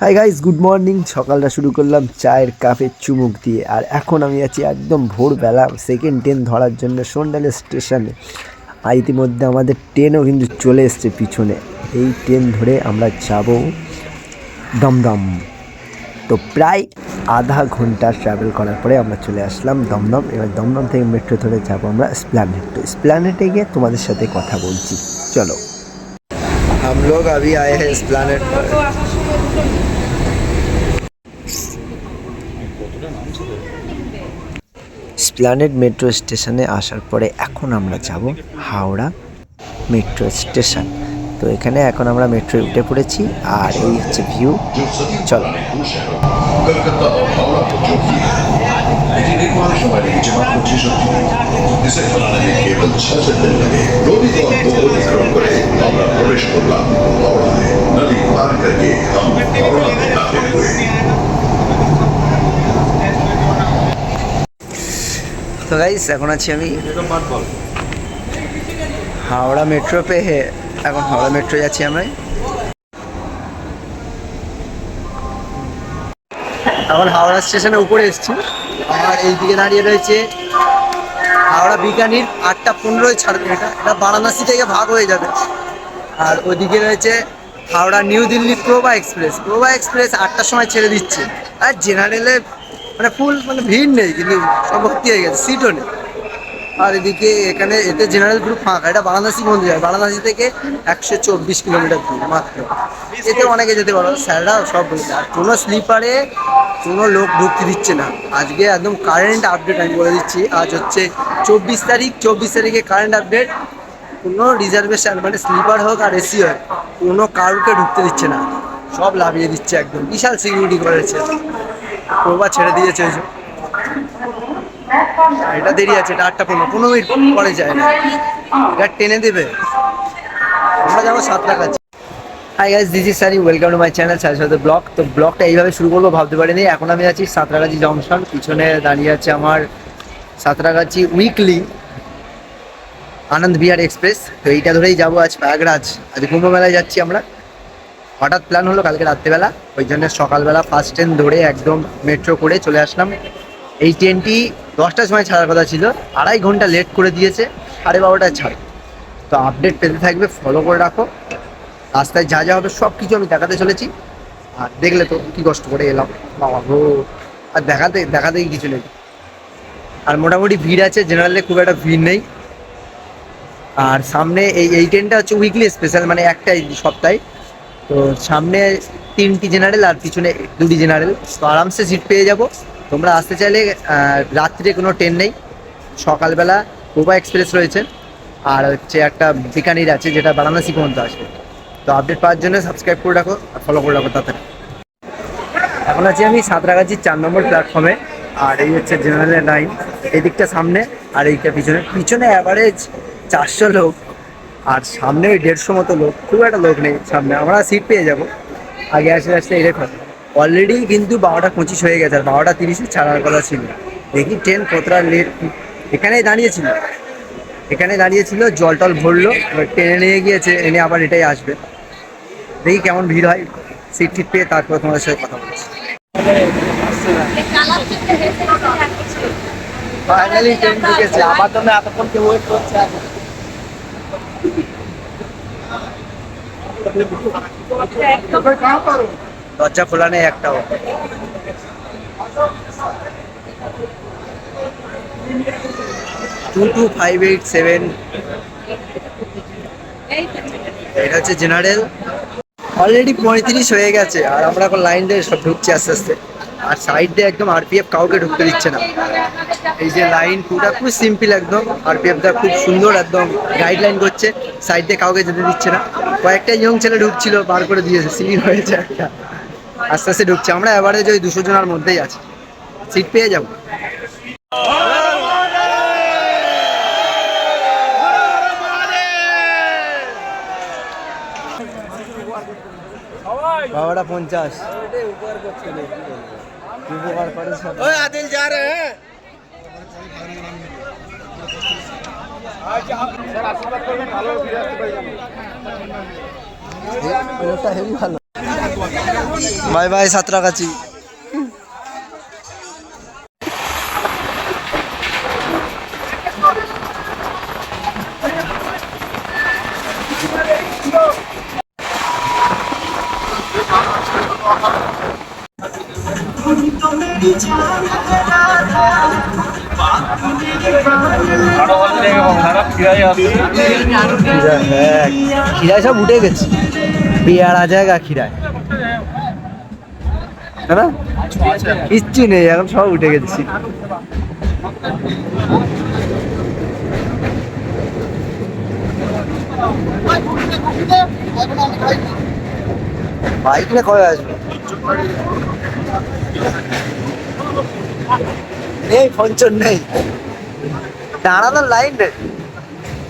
Hi guys good morning সকালটা শুরু করলাম চায়ের কাপের চুমুক দিয়ে আর এখন আমি আছি একদম ভোরবেলা সেকেন্ড ট্রেন ধরার জন্য সন্ডালে স্টেশনে আর ইতিমধ্যে আমাদের ট্রেনও কিন্তু চলে এসছে পিছনে এই ট্রেন ধরে আমরা যাব দমদম তো প্রায় আধা ঘন্টা ট্রাভেল করার পরে আমরা চলে আসলাম দমদম এবার দমদম থেকে মেট্রো ধরে যাবো আমরা স্প্ল্যানেট তো স্প্ল্যানেটে গিয়ে তোমাদের সাথে কথা বলছি চলো हम लोग अभी आए हैं स्प्लैनेट पर স্প্ল্যানেড মেট্রো স্টেশনে আসার পরে এখন আমরা যাব হাওড়া মেট্রো স্টেশন তো এখানে এখন আমরা মেট্রো উঠে পড়েছি আর এই হচ্ছে ভিউ চলো। প্রবেশ করলাম তো গাইস এখন আছি আমি হাওড়া মেট্রো পে এখন হাওড়া মেট্রো যাচ্ছি আমরা। এখন হাওড়া স্টেশনের উপরে এসেছি। আর এইদিকে দাঁড়িয়ে রয়েছে হাওড়া বিকানির আটটা পনেরোয় ছাড়বে। এটা এটা বারাণসী থেকে ভাগ হয়ে যাবে। আর ওদিকে রয়েছে Howrah new Delhi Prabha express. Prabha express আটটার সময় ছেড়ে দিচ্ছে। আর জেনারেলে মানে ফুল মানে ভিড় নেই, কিন্তু সব ভর্তি হয়ে গেছে সিটও নেই। আর এদিকে এখানে এতে জেনারেল গ্রুপ ফাঁকা, এটা বারাণসী মন্দির হয় বারাণসী থেকে একশো চব্বিশ কিলোমিটার দূর মাত্র। এতে অনেকে যেতে পারো, স্যাররা সব বলেছে আর কোনো স্লিপারে কোনো লোক ঢুকতে দিচ্ছে না। আজকে একদম কারেন্ট আপডেট আমি বলে দিচ্ছি, আজ হচ্ছে চব্বিশ তারিখ, চব্বিশ তারিখে কারেন্ট আপডেট কোনো রিজার্ভেশন মানে স্লিপার হোক আর এসি হোক, কোনো কারুকে ঢুকতে দিচ্ছে না। সব লাভিয়ে দিচ্ছে একদম। বিশাল সিকিউরিটি করেছে। প্রভা ছেড়ে দিয়েছে ওই এটা দেরি আছে, এটা আটটা পনেরো পনেরো মিনিট পরে যায়। না এটা টেনে দেবে। আমরা যাব সাতটা কাছে hi guys this is welcome to my channel সাথে ব্লগ তো ব্লগটা এইভাবে শুরু করব, ভাবতে পারিনি। এখন আমি আছি সাঁতরাগাছি জংশন। পিছনে দাঁড়িয়ে আছে আমার সাঁতরাগাছি উইকলি আনন্দ বিহার এক্সপ্রেস তো এইটা ধরেই যাব আজ প্রয়াগরাজ। আজ কুম্ভ মেলায় যাচ্ছি আমরা। হঠাৎ প্ল্যান হলো কালকে রাত্রেবেলা, ওই জন্য সকালবেলা ফার্স্ট ট্রেন ধরে একদম মেট্রো করে চলে আসলাম। এই ট্রেনটি দশটার সময় ছাড়ার কথা ছিল, আড়াই ঘণ্টা লেট করে দিয়েছে, সাড়ে বারোটায় ছাড়। তো আপডেট পেতে থাকবে ফলো করে রাখো। রাস্তায় যা যা হবে সব কিছু আমি দেখাতে চলেছি। আর দেখলে তো কী কষ্ট করে এলাম, বাবা গো। আর দেখাতে, দেখাতেই কিছু নেই। আর মোটামুটি ভিড় আছে জেনারেলে খুব একটা ভিড় নেই। আর সামনে এই এই ট্রেনটা হচ্ছে উইকলি স্পেশাল মানে একটাই সপ্তাহে। তো সামনে তিনটি জেনারেল আর পিছনে দুটি জেনারেল তো আরামসে সিট পেয়ে যাব। তোমরা আসতে চাইলে রাত্রে কোনো ট্রেন নেই। সকালবেলা গোবা এক্সপ্রেস রয়েছে। আর হচ্ছে একটা বিকানির আছে, যেটা বারাণসী পর্যন্ত আসবে। তো আপডেট পাওয়ার জন্য সাবস্ক্রাইব করে রাখো আর ফলো করে রাখো তাড়াতাড়ি। এখন আছি আমি সাঁতরাগাছির চার নম্বর প্ল্যাটফর্মে আর এই হচ্ছে জেনারেল লাইন এদিকটা সামনে, আর এইটা পিছনে। পিছনে অ্যাভারেজ চারশো লোক। আর সামনে ওই দেড়শো মতো লোক, খুব একটা লোক নেই সামনে, আমরা সিট পেয়ে যাব। আগে আসতে আসতে এটাই কথা অলরেডি কিন্তু বারোটা পঁচিশ হয়ে গেছে, আর বারোটা তিরিশে ছাড়ার কথা ছিল। দেখি ট্রেন কতটা লেট এখানেই দাঁড়িয়েছিল। এখানে দাঁড়িয়েছিল, জল টল ভরলো, এবার ট্রেনে নিয়ে গিয়েছে, এনে আবার এটাই আসবে। দেখি কেমন ভিড় হয়। সিট টিট পেয়ে তারপর তোমাদের সাথে কথা বলছি। ফাইনালি ট্রেন ঢুকেছে। আমার জন্য এতক্ষণ কেউ ওয়েট করছে। দরজা খোলা নেই, একটাও। Two two five eight seven এটা হচ্ছে জেনারেল অলরেডি পঁয়ত্রিশ হয়ে গেছে, আর আমরা এখন লাইন দিয়ে সব ঢুকছি আস্তে আস্তে। আর সাইড দিয়ে একদম আরপিএফ কাউকে ঢুকতে দিচ্ছে না। এই যে লাইন পুরো খুব সিম্পল একদম। আরপিএফ দা খুব সুন্দর একদম গাইডলাইন করছে। সাইড দিয়ে কাউকে যেতে দিচ্ছে না। কয়েকটা ইয়ং ছেলে ঢুকছিল, বার করে দিয়েছে সিলিং হয়েছে একটা। আস্তে আস্তে ঢুকছে। আমরা এবারে ওই দুশো জনের মধ্যেই আছি। সিট পেয়ে যাব। বাবাটা পঞ্চাশ। উপকার ভাই ভাই সাঁতরাগাছি খিরায় সব উঠে গেছে। পেয়ারা জায়গা খিরায় না কিচ্ছু নেই, এখন সব উঠে গেছি। বাইক নিয়ে কবে আসবে? নেই পঞ্চর নেই। দাঁড়ানোর লাইন নেই।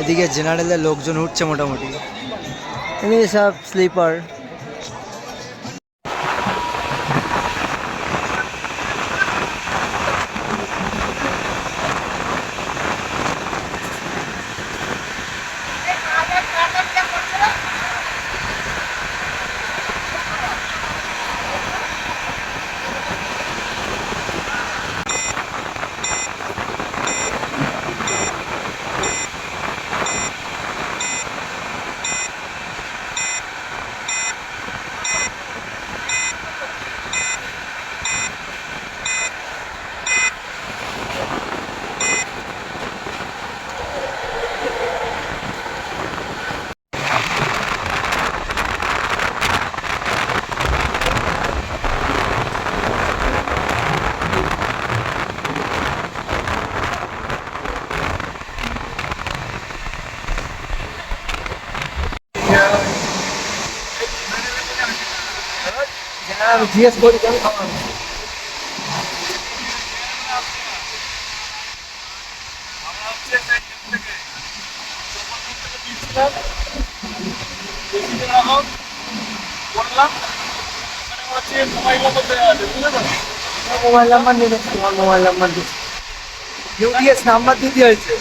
এদিকে জেনারেলের লোকজন উঠছে মোটামুটি। এমনি সব স্লিপার আমি জিজ্ঞেস করি কেন খাওয়ানো আমরা হচ্ছে সেই ট্রেন থেকে চৌপন্ন থেকে দিচ্ছিলাম বেশি এরকম করলাম ওখানে হচ্ছে মোবাইল নম্বর নিয়ে আমার মোবাইল নাম্বার দিতে হয়েছে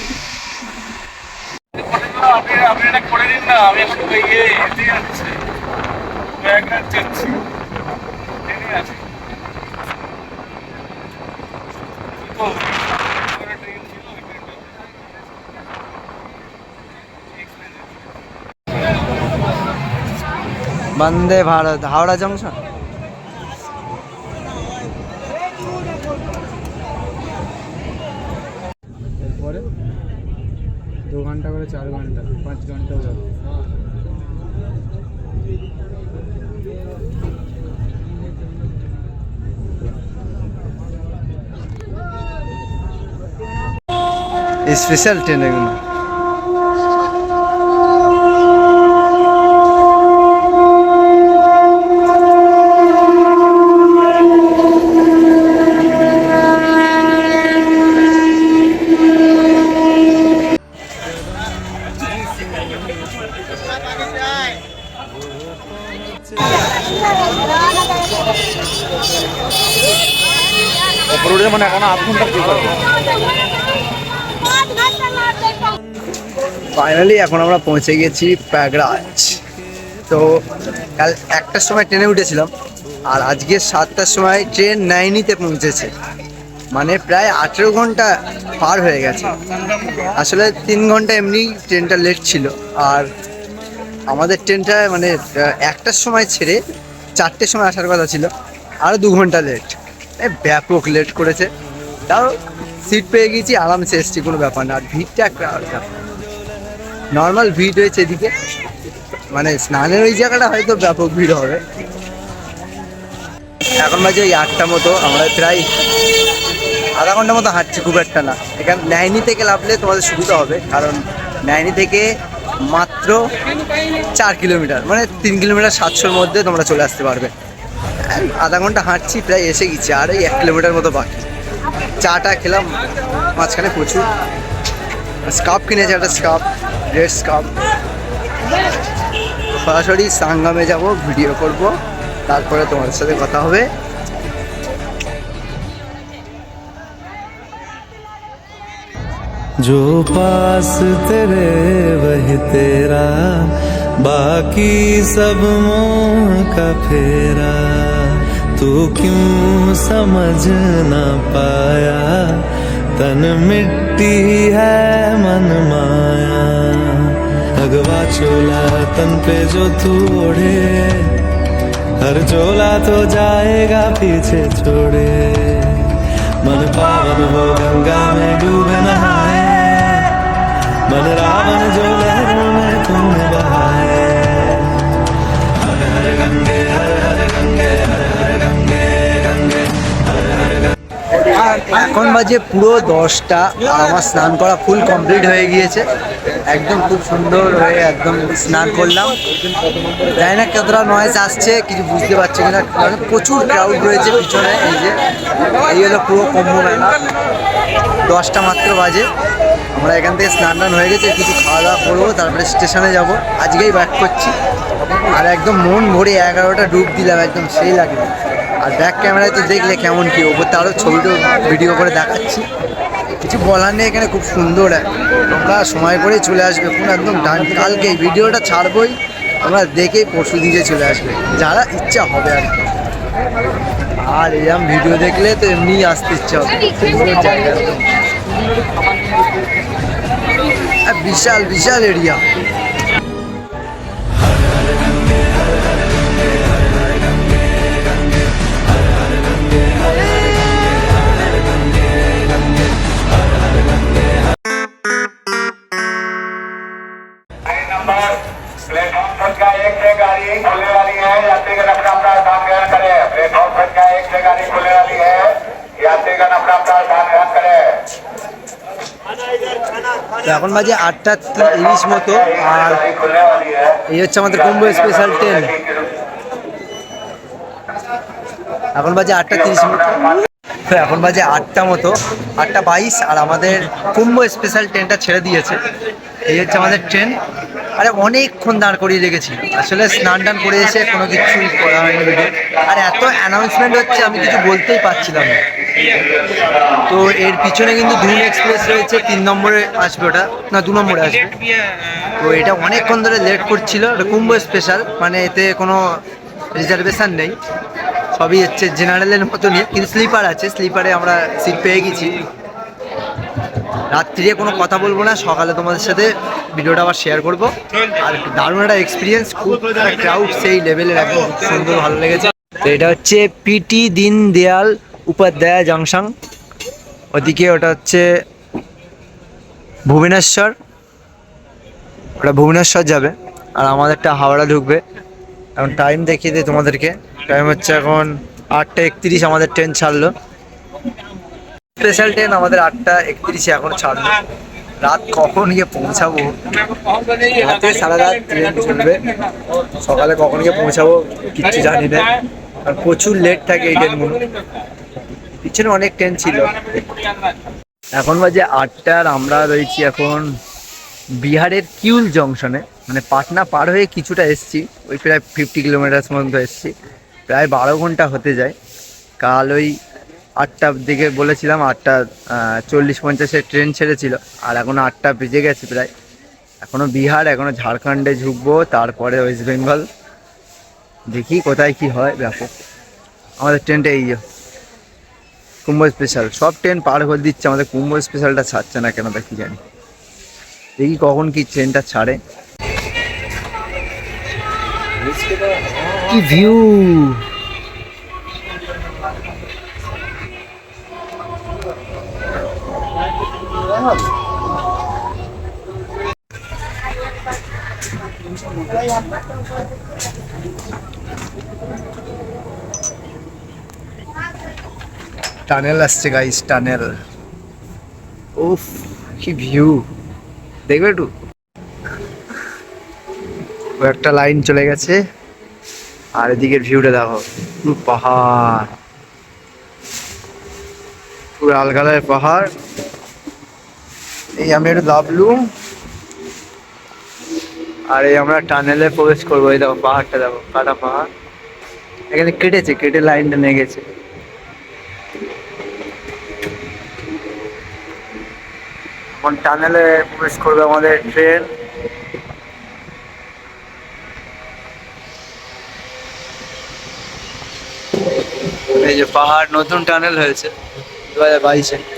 আপনি এটা করে দিন না, আমি এখন ইয়ে যাচ্ছি ট্রেনে আছি তো ওখানে ট্রেন ছিল ওই ট্রেনটা বন্দে ভারত হাওড়া জংশন এরপরে দু ঘণ্টা করে চার ঘণ্টা পাঁচ ঘন্টাও যাবে স্পেশাল ট্রেন এগুলো অপরোডে মানে এখন আধ ঘণ্টা ফাইনালি এখন আমরা পৌঁছে গেছি প্যাগরাজ তো কাল একটার সময় ট্রেনে উঠেছিলাম, আর আজকে সাতটার সময় ট্রেন নাইনিতে পৌঁছেছে। মানে প্রায় আঠেরো ঘণ্টা পার হয়ে গেছে। আসলে তিন ঘণ্টা এমনি ট্রেনটা লেট ছিল, আর আমাদের ট্রেনটা মানে একটার সময় ছেড়ে চারটের সময় আসার কথা ছিল আরও দু ঘণ্টা লেট ব্যাপক লেট করেছে। তাও সিট পেয়ে গেছি, আরামসে এসছি, কোনো ব্যাপার না, আর ভিড়টা একটা নর্মাল ভিড় রয়েছে এদিকে। মানে স্নানের ওই জায়গাটা হয়তো ব্যাপক ভিড় হবে। এখন বাজে ওই আটটা মতো, আমরা প্রায় আধা ঘণ্টা মতো হাঁটছি, খুব একটা না। এখানে নাইনি থেকে লাভলে তোমাদের সুবিধা হবে, কারণ নাইনি থেকে মাত্র চার কিলোমিটার মানে তিন কিলোমিটার সাতশোর মধ্যে তোমরা চলে আসতে পারবে। আধা ঘণ্টা হাঁটছি, প্রায় এসে গেছি, আর এই এক কিলোমিটার মতো বাকি। চাটা খেলাম, মাঝখানে প্রচুর। স্কাপ কিনেছে একটা স্কাপ রেড স্কাপ সরাসরি সাঙ্গামে যাব ভিডিও করব তারপরে তোমাদের সাথে কথা হবে जो पास तेरे वही तेरा बाकी सब मोह का फेरा तू क्यों समझ ना पाया तन मिट्टी है मन माया। अगवा चोला तन पे जो तू ओढ़े, हर चोला तो जाएगा पीछे छोड़े। मन पावन हो गंगा में डूब नहाए, मन रावण जो लहरों में तुम बहाए। এখন বাজে পুরো দশটা আমার স্নান করা ফুল কমপ্লিট হয়ে গিয়েছে। একদম খুব সুন্দর হয়ে একদম স্নান করলাম। জানি না কতটা নয়েজ আসছে, কিছু বুঝতে পারছি কিনা কারণ প্রচুর ক্রাউড রয়েছে পিছনে, এই যে, এই হলো পুরো কুম্ভ মেলা দশটা মাত্র বাজে। আমরা এখান থেকে স্নান টান হয়ে গেছে, কিছু খাওয়া দাওয়া করব, তারপরে স্টেশনে যাব। আজকেই ব্যাক করছি। আর একদম মন ভরে এগারোটা ডুব দিলাম, একদম সেই লাগল আর ব্যাক ক্যামেরায় তো দেখলে কেমন কি, ওপর আরও ছবিটা ভিডিও করে দেখাচ্ছি। কিছু বলার নেই এখানে, খুব সুন্দর তোমরা সময় করে চলে আসবে, পুরো একদম ডান কালকে ভিডিওটা ছাড়বই, তোমরা দেখেই পরশু দিকে চলে আসবে। যারা ইচ্ছা হবে আর। আর এরকম ভিডিও দেখলে তো এমনিই আসতে ইচ্ছা হবে। জায়গা। বিশাল বিশাল এরিয়া এখন বাজে আটটা তিরিশ মতো, আর এই হচ্ছে আমাদের কুম্ভ স্পেশাল ট্রেন এখন বাজে আটটা তিরিশ মতো। এখন বাজে আটটা মতো, আটটা বাইশ, আর আমাদের কুম্ভ স্পেশাল ট্রেনটা ছেড়ে দিয়েছে। এই হচ্ছে আমাদের ট্রেন আরে অনেকক্ষণ দাঁড় করিয়ে রেখেছি। আসলে স্নান টান করে এসে কোনো কিছু করা হয়নি আর এত অ্যানাউন্সমেন্ট হচ্ছে, আমি কিছু বলতেই পারছিলাম না। তো এর পিছনে কিন্তু ধুম এক্সপ্রেস রয়েছে, তিন নম্বরে আসবে ওটা। না, দু নম্বরে আসবে। তো এটা অনেকক্ষণ ধরে লেট করছিল। এটা কুম্ভ স্পেশাল মানে এতে কোনো রিজার্ভেশন নেই। সবই হচ্ছে জেনারেলের মতনই, কিন্তু স্লিপার আছে। স্লিপারে আমরা সিট পেয়ে গেছি। রাত্রিরে কোনো কথা বলব না, সকালে তোমাদের সাথে ভিডিওটা আবার শেয়ার করব। আর দারুণ একটা এক্সপিরিয়েন্স খুব ক্রাউড সেই লেভেলের একদম সুন্দর, ভালো লেগেছে। তো এটা হচ্ছে পিটি দিন দেয়াল উপাধ্যায় জংশন ওদিকে ওটা হচ্ছে ভুবনেশ্বর। ওটা ভুবনেশ্বর যাবে, আর আমাদেরটা হাওড়া ঢুকবে। এখন টাইম দেখিয়ে দিই তোমাদেরকে। টাইম হচ্ছে এখন আটটা একত্রিশ, আমাদের ট্রেন ছাড়লো। স্পেশাল ট্রেন আমাদের আটটা একত্রিশে এখন ছাড়লো। রাত কখন গিয়ে পৌঁছাবো? রাতে সারা রাত ট্রেন চলবে। সকালে কখন গিয়ে পৌঁছাবো কিচ্ছু জানি না। আর প্রচুর লেট থাকে এই ট্রেনগুলো পিছনে অনেক ট্রেন ছিল। এখন বাজে আটটার আমরা রয়েছি এখন বিহারের কিউল জংশনে। মানে পাটনা পার হয়ে কিছুটা এসছি। ওই প্রায় ফিফটি কিলোমিটার মতো এসছি। প্রায় বারো ঘণ্টা হতে যায়। কাল ওই আটটার দিকে বলেছিলাম, আটটা চল্লিশ পঞ্চাশের ট্রেন ছেড়েছিল, আর এখন আটটা বেজে গেছে প্রায়। এখনও বিহার এখনও ঝাড়খণ্ডে ঝুঁকবো, তারপরে ওয়েস্ট বেঙ্গল। দেখি কোথায় কি হয় ব্যাপক। আমাদের ট্রেনটা এই কুম্ভ স্পেশাল সব ট্রেন পার করে দিচ্ছে, আমাদের কুম্ভ স্পেশালটা ছাড়ছে না কেন কি জানি। দেখি কখন কি ট্রেনটা ছাড়ে। কি ভিউ টানেল আসছে গাইস টানেল। উফ, কি ভিউ দেখবে একটু? ও একটা লাইন চলে গেছে। আর এদিকের ভিউটা দেখো, পুরো পাহাড়। পুরো আলগালায় পাহাড়। এই আমি একটু লাভলুম আর এই আমরা টানেলে প্রবেশ করব, এই দেখো পাহাড়টা দেখো, কাটা পাহাড়। এখানে কেটেছে, কেটে লাইনটা নিয়ে গেছে। এখন টানেলে প্রবেশ করবে আমাদের ট্রেন। এই যে পাহাড় নতুন টানেল হয়েছে, দু হাজার বাইশে।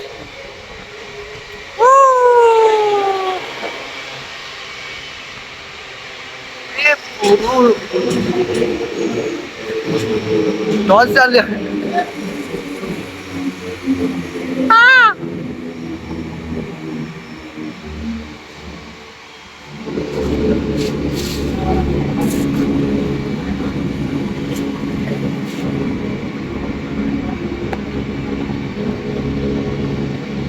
দশ চালে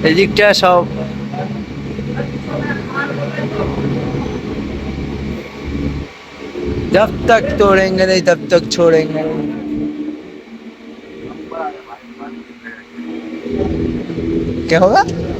এদিকটা সব जब तक तोड़ेंगे नहीं तब तक छोड़ेंगे नहीं। क्या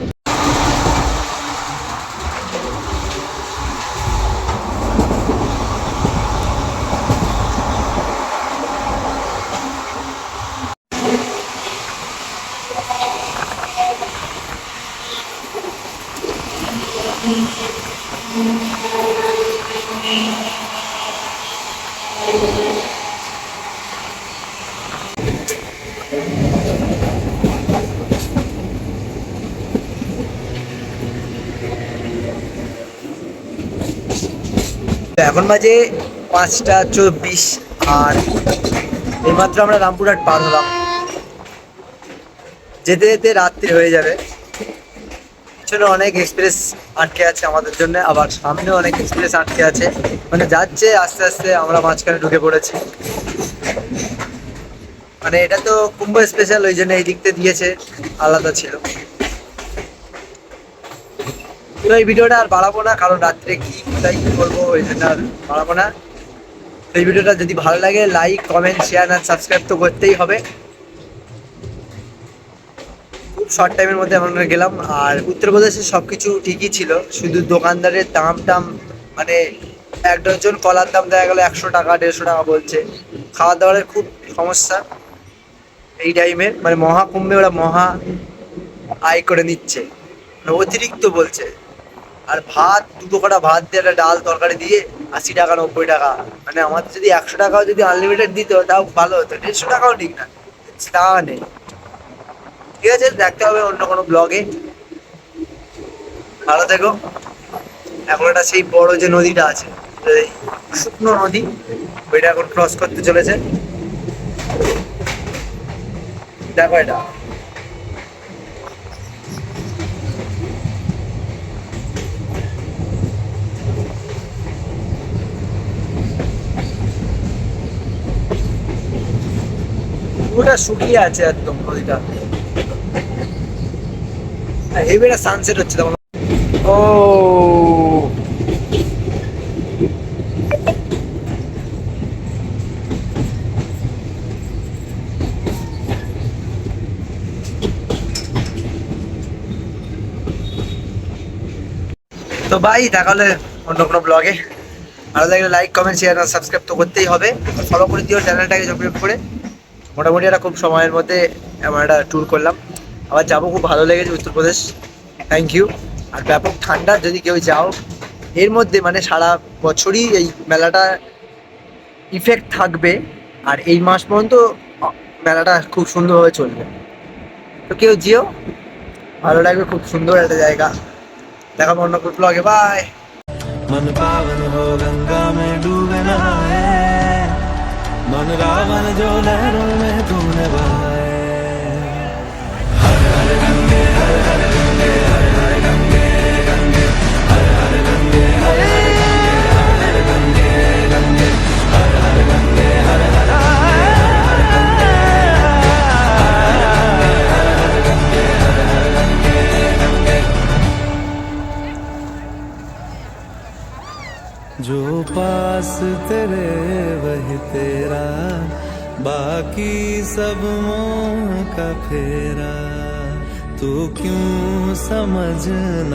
এখন বাজে পাঁচটা চব্বিশ আর এইমাত্র আমরা রামপুরহাট পার হলাম। যেতে যেতে রাত্রি হয়ে যাবে। পিছনে অনেক এক্সপ্রেস আটকে আছে আমাদের জন্য, আবার সামনেও অনেক এক্সপ্রেস আটকে আছে। মানে যাচ্ছে আস্তে আস্তে আমরা মাঝখানে ঢুকে পড়েছি। মানে এটা তো কুম্ভ স্পেশাল ওই জন্য এই দিকতে দিয়েছে, আলাদা ছিল। তো এই ভিডিওটা আর বাড়াবো না, কারণ রাত্রে কি, কোথায় কি করব ওই জন্য আর বাড়াবো না। এই ভিডিওটা যদি ভালো লাগে লাইক কমেন্ট শেয়ার আর সাবস্ক্রাইব তো করতেই হবে। খুব শর্ট টাইমের মধ্যে আমরা গেলাম, আর উত্তরপ্রদেশে সব কিছু ঠিকই ছিল, শুধু দোকানদারের দাম টাম মানে এক ডজন কলার দাম দেখা গেলো একশো টাকা, দেড়শো টাকা বলছে। খাওয়া দাওয়ার খুব সমস্যা এই টাইমে মানে মহাকুম্ভে ওরা মহা আয় করে নিচ্ছে। মানে অতিরিক্ত বলছে। আর ভাত, দুটো কটা ভাত দিয়ে একটা ডাল তরকারি দিয়ে আশি টাকা, নব্বই টাকা। মানে আমাদের যদি একশো টাকাও যদি আনলিমিটেড দিত, তাও ভালো হতো। দেড়শো টাকাও ঠিক না। তা নেই। ঠিক আছে, দেখতে হবে অন্য কোনো ব্লগে ভালো থেকো। এখন একটা সেই বড় যে নদীটা আছে শুকনো নদী, ওইটা এখন ক্রস করতে চলেছে। দেখো এটা। পুরোটা শুকিয়ে আছে একদম নদীটা। হেভি সানসেট হচ্ছে তখন ও। তো ভাই, তাহলে অন্য কোনো ব্লগে। ভালো লাগলে লাইক কমেন্ট শেয়ার সাবস্ক্রাইব তো করতেই হবে। ফলো করে দিও চ্যানেলটাকে সাবস্ক্রাইব করে। মোটামুটি একটা খুব সময়ের মধ্যে আমরা একটা ট্যুর করলাম আবার যাবো খুব ভালো লেগেছে উত্তরপ্রদেশ থ্যাংক ইউ আর ব্যাপক ঠান্ডা যদি কেউ যাও এর মধ্যে মানে সারা বছরই এই মেলাটা ইফেক্ট থাকবে আর এই মাস পর্যন্ত আ- মেলাটা খুব সুন্দরভাবে চলবে তো কেউ যেও ভালো লাগবে খুব সুন্দর একটা জায়গা দেখাবো অন্য কোনো ব্লগে বাই मन पावन हो गंगा में डूबे नहाए मन रावण जो लहरों में तूने बहाए imagine